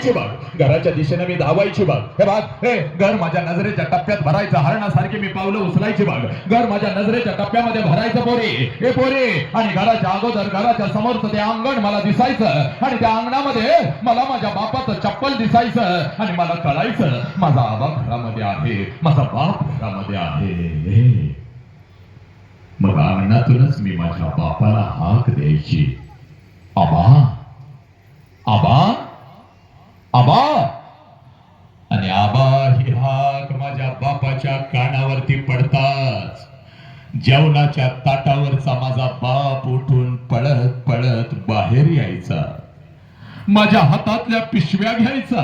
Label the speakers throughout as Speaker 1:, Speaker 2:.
Speaker 1: धावायची बघ घराच्या दिशेने मी धावायची बाग. हे बाग हे घर माझ्या नजरेच्या टप्प्यात भरायचं. हरणासारखी मी पावलं उचलायची बघ घर माझ्या नजरेच्या टप्प्यामध्ये भरायचं पोरी. हे पोरी आणि घराच्या अगोदर घराच्या समोरचं ते अंगण मला दिसायचं. आणि त्या अंगणामध्ये मला माझ्या बापाचं चप्पल दिसायचं. आणि मला कळायचं माझा आबा घरामध्ये आहे. माझा बाप घरामध्ये आहे. मग अंगणातूनच मी माझ्या बापाला हाक द्यायची. आबा आबा आबा! आणि आबा ही हाक माझ्या बापाच्या कानावरती पडताच. जेवणाच्या ताटावरचा माझा बाप उठून पळत पळत बाहेर यायचा. माझ्या हातातल्या पिशव्या घ्यायचा.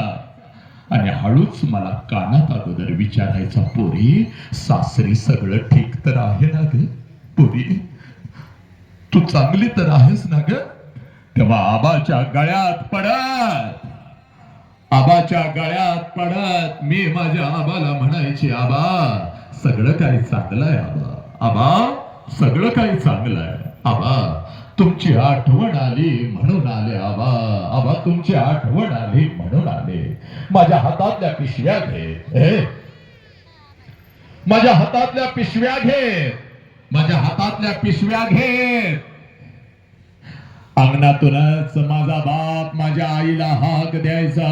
Speaker 1: आणि हळूच मला कानात अगोदर विचारायचा पोरी सासरी सगळं ठीक तर आहे ना ग? पोरी तू चांगली तर आहेस ना ग? तेव्हा आबाच्या गळ्यात पडत आबाच्या गळ्यात पडत मी माझ्या आबाला म्हणायची आबा सगळं काही चांगलं आहे आबा. आबा सगळं काही चांगलं आहे आबा तुमची आठवण आली म्हणून आले आबा. आबा तुमची आठवण आली म्हणून आले. माझ्या हातातल्या पिशव्या घे. हे. माझ्या हातातल्या पिशव्या घे. माझ्या हातातल्या पिशव्या घे. अंगणातूनच माझा बाप माझ्या आईला हाक द्यायचा.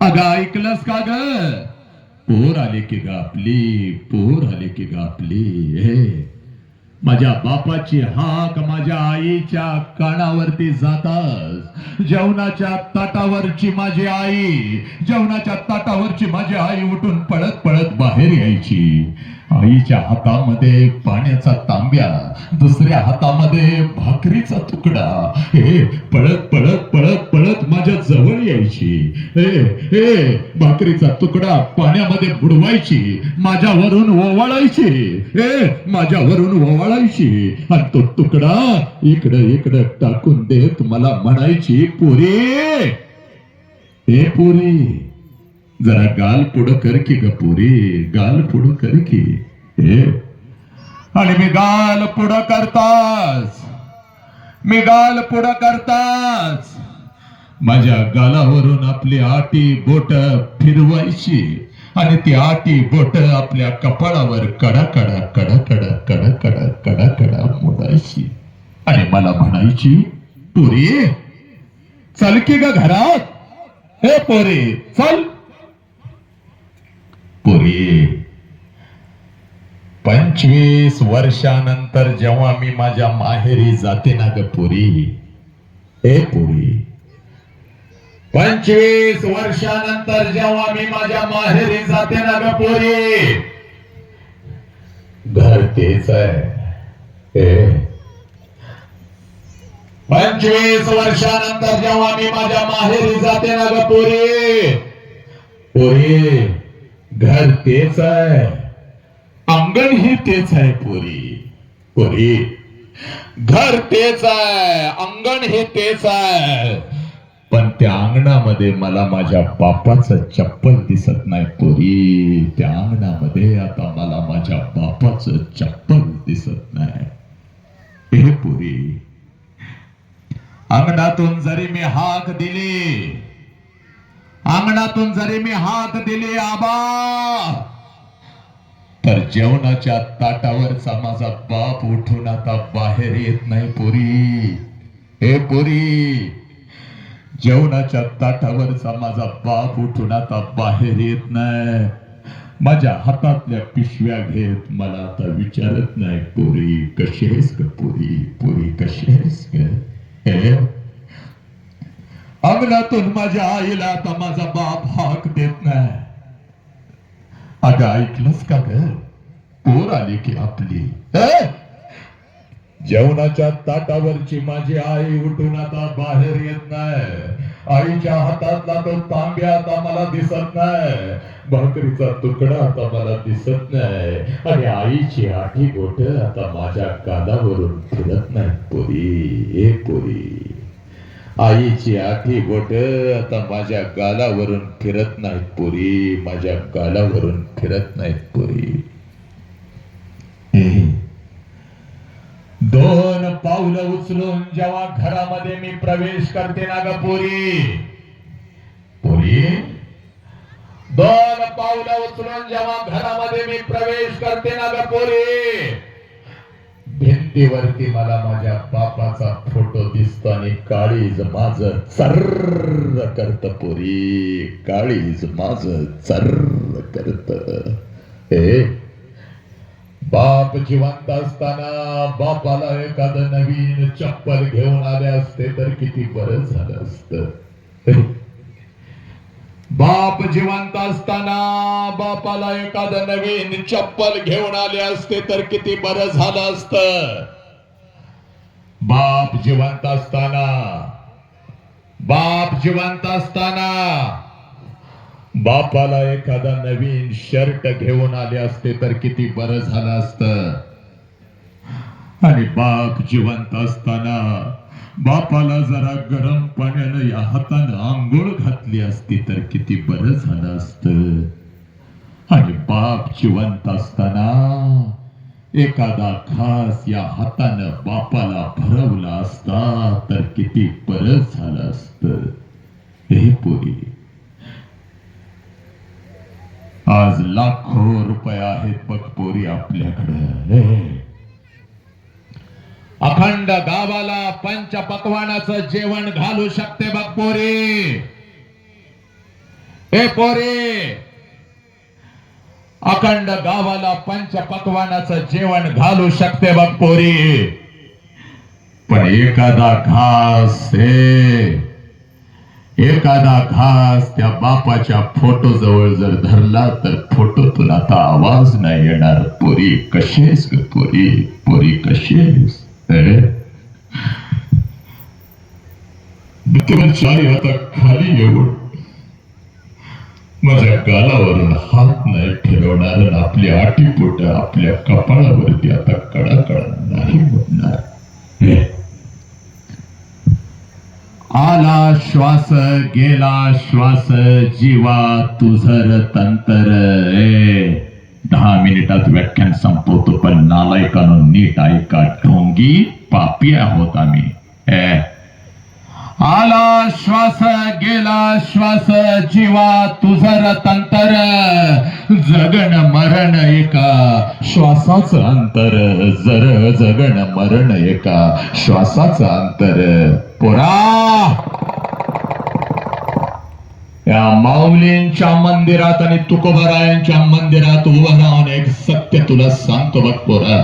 Speaker 1: अगं ऐकलंस का ग? पोर आले की ग आपली पोर आले की ग आपली हे माझ्या बापाची हाक माझ्या आईच्या कानावरती जातात जेवणाच्या ताटावरची माझी आई जेवणाच्या ताटावरची माझी आई उठून पळत पळत बाहेर यायची. आईच्या हातामध्ये पाण्याचा तांब्या दुसऱ्या हातामध्ये भाकरीचा तुकडा. हे पळत पळत पळत पळत माझ्या जवळ यायची. हे भाकरीचा तुकडा पाण्यामध्ये बुडवायची माझ्यावरून ओवाळायची. हे माझ्यावरून ओवाळायची. आणि तो तुकडा इकडं इकडं टाकून देत मला म्हणायची पुरी. हे पुरी. जरा गाल पुढं कर की ग पोरी गाल पुढं कर की. हे आणि मी गाल पुढं करताच मी गाल पुढं करताच माझ्या गालावरून आपली आटी बोट फिरवायची आणि ती आटी बोट आपल्या कपाळावर कडा कडा कडा कडा कडा कडा कडा कडा मोडायची. आणि मला म्हणायची पोरी चल की ग घरात. हे पोरी चल. पुरी पंचवीस वर्षानंतर जेव्हा मी माझ्या माहेरी जाते ना ग पुरी ए पुरी. पंचवीस वर्षानंतर जेव्हा मी माझ्या माहेरी जाते ना ग पुरी घर तेच आहे. पंचवीस वर्षानंतर जेव्हा मी माझ्या माहेरी जाते ना ग पुरी पुरी. घर तेच आहे. अंगण ही तेच आहे पुरी. पुरी घर तेच आहे. अंगण हे तेच आहे. पण त्या अंगणामध्ये मला माझ्या बापाचं चप्पल दिसत नाही पुरी. त्या अंगणामध्ये आता मला माझ्या बापाचं चप्पल दिसत नाही. हे पुरी अंगणातून जरी मी हाक दिली अंगणातून जरी मी हात दिले आबा. तर जेवणाच्या ताटावरचा माझा बाप उठून आता बाहेर येत नाही पुरी. हे पुरी जेवणाच्या ताटावरचा माझा बाप उठून आता बाहेर येत नाही. माझ्या हातातल्या पिशव्या घेत मला आता विचारत नाही पुरी कशी आहेस ग पुरी? पुरी कशी आहेस ग? हे अंगणातून माझ्या आईला आता माझा बाप हाक देत नाही. अगं ऐकलंच का ग? पोर आली की आपली. जेवणाच्या ताटावरची माझी आई उठून आता बाहेर येत नाही. आईच्या हातातला तो तांब्या आता मला दिसत नाही. भाकरीचा तुकडा आता मला दिसत नाही. आणि आईची आठी गोट आता माझ्या कानावरून फिरत नाही. पुरी ए पुरी. आईची आठी बोट आता माझ्या गालावरून फिरत नाहीत पोरी. माझ्या गालावरून फिरत नाहीत पुरी. दोन पावलं उचलून जेव्हा घरामध्ये मी प्रवेश करते ना ग पोरी. पोरी? दोन पावलं उचलून जेव्हा घरामध्ये मी प्रवेश करते ना ग पोरी. भिंतीवरती मला माझ्या बापाचा फोटो दिसतो आणि काळीज माझ चर्र करत पोरी. काळीज माझ चर्र करत. हे बाप जिवंत असताना बापाला एखादं नवीन चप्पल घेऊन आले असते तर किती बरं झालं असत. बाप जिवंत असताना बापाला एखादं नवीन चप्पल घेऊन आले असते तर किती बरं झालं असत. बाप जिवंत असताना बाप जिवंत असताना बापाला एखादा नवीन शर्ट घेऊन आले असते तर किती बरं झालं असत. आणि बाप जिवंत असताना बापाला जरा गरम पाण्यानं या हातानं आंघोळ घातली असती तर किती बरं झालं असतं. आणि बाप जिवंत असताना एखादा खास या हातानं बापाला भरवला असता तर किती बरं झालं असतं. हे पोरी आज लाखो रुपये आहेत बघ पोरी आपल्याकडे. अखंड गावाला पंच पकवानाचं जेवण घालू शकते बघ पोरी. हे पोरी अखंड गावाला पंच पकवानाचं जेवण घालू शकते बघ पोरी. पण एखादा घास हे एखादा घास त्या बापाच्या फोटो जवळ जर धरला तर फोटोतून आता आवाज नाही येणार. पोरी कशीस पोरी? पोरी कशीस अरे आता खाली येऊन माझ्या गालावरून हात नाही ठेवणार आपल्या आपली आटीपोट आपल्या कपाळावरती आता कडा कडा नाही म्हणणार आला श्वास गेला श्वास जीवा तुझर तंतर ए. दहा मिनिटात व्याख्यान संपवतो पण नालायकानो नीट ऐका. ढोंगी पापी आहोत आम्ही. आला श्वास गेला श्वास जीवा तुझर तंतर जगण मरण एका. श्वासाचं अंतर. जर जगण मरण एका. श्वासाचं अंतर. पुरा! या माऊलींच्या मंदिरात आणि तुकोबरायांच्या मंदिरात उभं राहून एक सत्य तुला सांगतो बघ पोरा.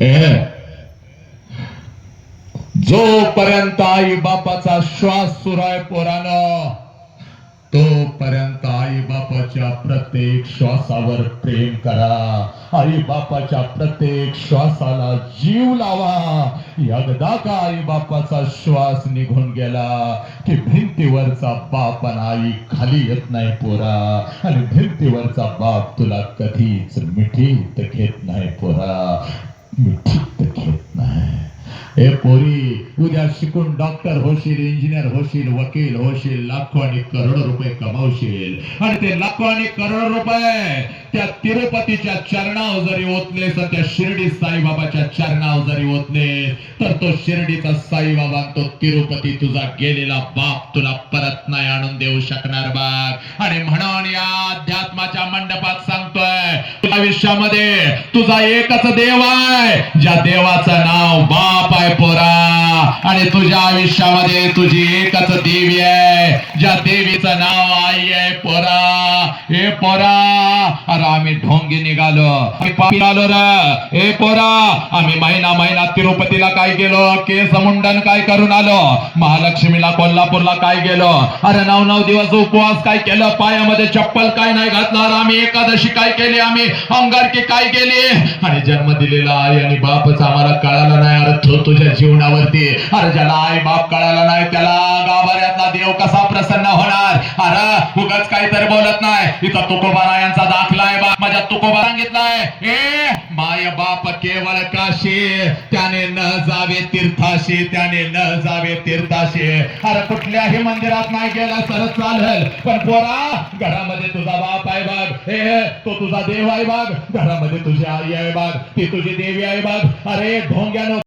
Speaker 1: ए जोपर्यंत आई बापाचा श्वास सुराय पोरानं तोपर्यंत आई बापाच्या प्रत्येक श्वासावर प्रेम करा. आई बापाच्या प्रत्येक श्वासाला जीव लावा. एकदा का आई बापाचा श्वास निघून गेला की भिंतीवरचा बाप आणि आई खाली येत नाही पोरा? आणि भिंतीवरचा बाप तुला कधीच मिठीत घेत नाही पोरा. मिठी हे पोरी उद्या शिकून डॉक्टर होशील इंजिनियर होशील वकील होशील लाखो आणि करोडो रुपये कमावशील. आणि ते लाखो आणि करोडो रुपये त्या तिरुपतीच्या चरणावर जरी ओतले तर त्या शिर्डी साईबाबाच्या चरणावर जरी ओतले तर तो शिर्डीचा साईबाबा तो तिरुपती तुझा गेलेला बाप तुला परत नाही आणून देऊ शकणार बाग आणि म्हणून या अध्यात्माच्या मंडपात सांगतोय तुझ्या आयुष्यामध्ये तुझा एकच देव आहे ज्या देवाचं नाव बाप आहे. आहे पोरा. आणि तुझ्या आयुष्यामध्ये तुझी एकच देवी आहे. ज्या देवीचं नाव आई आहे पोरा. हे पोरा. अरे आम्ही ढोंगी निघालो. आम्ही आलो रे. हे पोरा. आम्ही महिना महिना तिरुपतीला काय गेलो? केस मुंडन काय करून आलो? महालक्ष्मीला कोल्हापूरला काय गेलो? अरे नऊ नऊ दिवस उपवास काय केलं? पायामध्ये चप्पल काय नाही घातणार आम्ही एकादशी काय केली? आम्ही अंगारकी काय केली आणि जन्म दिलेला आई आणि बापच आम्हाला कळाला नाही. अरे तो तुझ्या जीवनावरती. अरे ज्याला आई बाप कळाला नाही त्याला गाभाऱ्यातला देव कसा प्रसन्न होणार? अरे उगाच काहीतरी बोलत नाही. इथं तुकोबारा यांचा दाखला आहे बाप माझ्या तुकोबा सांगितलाय. ए माय बाप केवळ काशी. त्याने न जावे तीर्थाशी त्याने न जावे तीर्थाशी. अरे कुठल्याही मंदिरात नाही गेला तर चालेल. पण पोरा घरामध्ये तुझा बाप आहे बघ. हे तो तुझा देव आहे बघ. घरामध्ये तुझी आई आहे बघ. ती तुझी देवी आहे बघ. अरे ढोंग्यानं